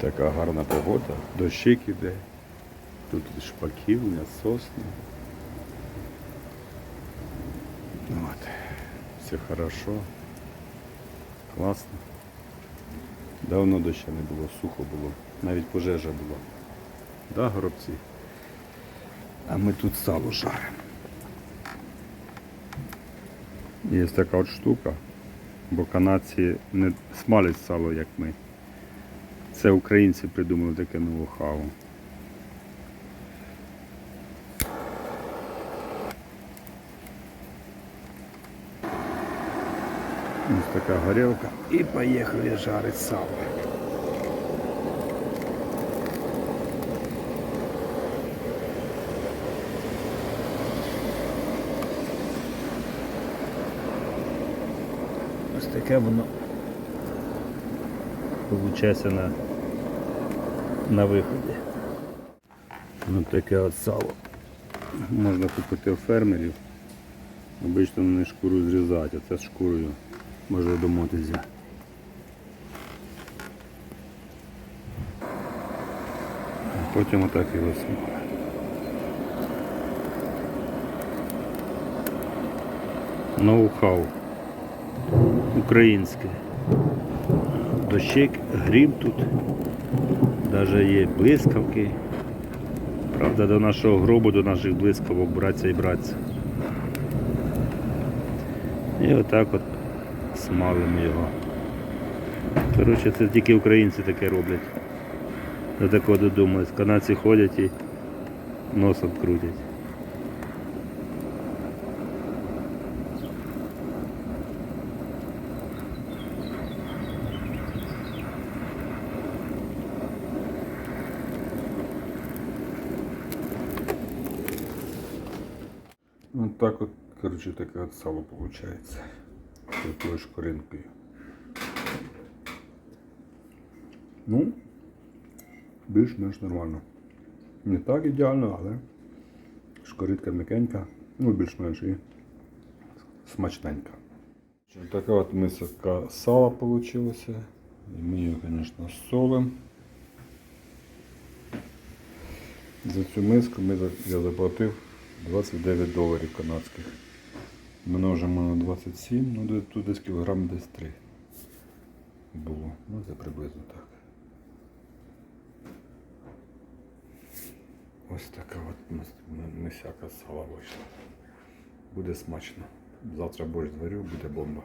Така гарна погода, дощик іде. Тут шпаківня, сосни. От. Все хорошо. Класно. Давно доща не було, сухо було. Навіть пожежа була. Да, горобці? А ми тут сало жаримо. Є така от штука, бо канадці не смалять сало, як ми. Це українці придумали таке ноу-хау. Ось така горілка. І поїхали жарити сало. Ось таке воно виходить на, на виході. Ось таке от сало. Можна купити у фермерів. Обично вони шкуру зрізають, а це з шкурою може домотися. Потім отак його смалять. Ноу-хау. Українське. Дощик, грім тут. Навіть є блискавки. Правда, до нашого гробу, до наших блискавок братися і братися. І отак от смалимо його. Коротше, це тільки українці таке роблять. До такого додумались. Канадці ходять і носом крутять. Вот так вот, короче, такое вот сало получается. Такою шкоринкою. Ну, більш-менш нормально. Не так ідеально, але шкоритка м'якенька, ну більш-менш і смачненька. Така от мисочка сала вийшла. І ми її, звісно, солимо. За цю миску ми, я заплатив 29 доларів канадських. Множимо на 27, ну тут десь кілограм десь 3 було. Ну це приблизно так. Ось така от мис- мисяка сала вийшла. Буде смачно. Завтра борщ зварю, буде бомба.